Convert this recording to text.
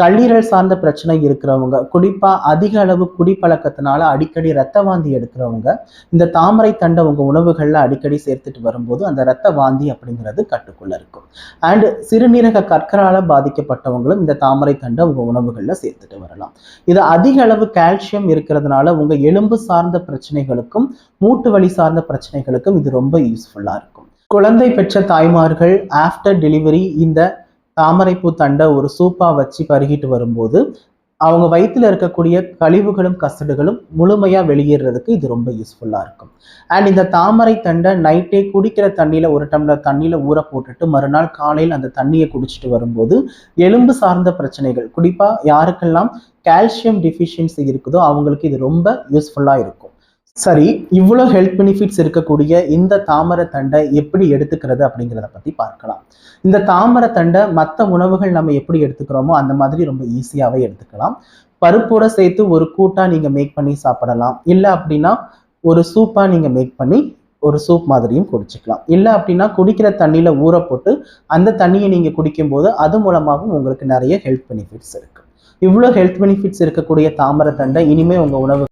கல்லீரல் சார்ந்த பிரச்சனை இருக்கிறவங்க குறிப்பாக அதிக அளவு குடிப்பழக்கத்தினால அடிக்கடி ரத்த வாந்தி எடுக்கிறவங்க இந்த தாமரை தண்டை உங்க உணவுகள்ல அடிக்கடி சேர்த்துட்டு வரும்போது அந்த ரத்த வாந்தி அப்படிங்கிறது கட்டுக்குள்ள இருக்கும். அண்ட் சிறுநீரக கற்கரால் பாதிக்கப்பட்டவங்களும் இந்த தாமரை தண்டை உங்க உணவுகள்ல சேர்த்துட்டு வரலாம். இது அதிக அளவு கால்சியம் இருக்கிறதுனால உங்க எலும்பு சார்ந்த பிரச்சனைகளுக்கும் மூட்டு வலி சார்ந்த பிரச்சனைகளுக்கும் இது ரொம்ப யூஸ்ஃபுல்லா இருக்கும். குழந்தை பெற்ற தாய்மார்கள் ஆஃப்டர் டெலிவரி இந்த தாமரைப்பூ தண்டை ஒரு சூப்பாக வச்சு பருகிட்டு வரும்போது அவங்க வயிற்றில் இருக்கக்கூடிய கழிவுகளும் கசடுகளும் முழுமையாக வெளியேறதுக்கு இது ரொம்ப யூஸ்ஃபுல்லாக இருக்கும். அண்ட் இந்த தாமரை தண்டை நைட்டே குடிக்கிற தண்ணியில் ஒரு டம்ளர் தண்ணியில் ஊற போட்டுட்டு மறுநாள் காலையில் அந்த தண்ணியை குடிச்சிட்டு வரும்போது எலும்பு சார்ந்த பிரச்சனைகள் குறிப்பாக யாருக்கெல்லாம் கால்சியம் டிஃபிஷியன்சி இருக்குதோ அவங்களுக்கு இது ரொம்ப யூஸ்ஃபுல்லாக இருக்கும். சரி இவ்வளோ ஹெல்த் பெனிஃபிட்ஸ் இருக்கக்கூடிய இந்த தாமரை தண்டை எப்படி எடுத்துக்கிறது அப்படிங்கிறத பற்றி பார்க்கலாம். இந்த தாமரை தண்டை மற்ற உணவுகள் நம்ம எப்படி எடுத்துக்கிறோமோ அந்த மாதிரி ரொம்ப ஈஸியாகவே எடுத்துக்கலாம். பருப்போட சேர்த்து ஒரு கூட்டாக நீங்கள் மேக் பண்ணி சாப்பிடலாம். இல்லை அப்படின்னா ஒரு சூப்பாக நீங்கள் மேக் பண்ணி ஒரு சூப் மாதிரியும் குடிச்சுக்கலாம். இல்லை அப்படின்னா குடிக்கிற தண்ணியில் ஊற போட்டு அந்த தண்ணியை நீங்கள் குடிக்கும்போது அது மூலமாகவும் உங்களுக்கு நிறைய ஹெல்த் பெனிஃபிட்ஸ் இருக்குது இவ்வளோ ஹெல்த் பெனிஃபிட்ஸ் இருக்கக்கூடிய தாமரை தண்டை இனிமேல் உங்கள் உணவு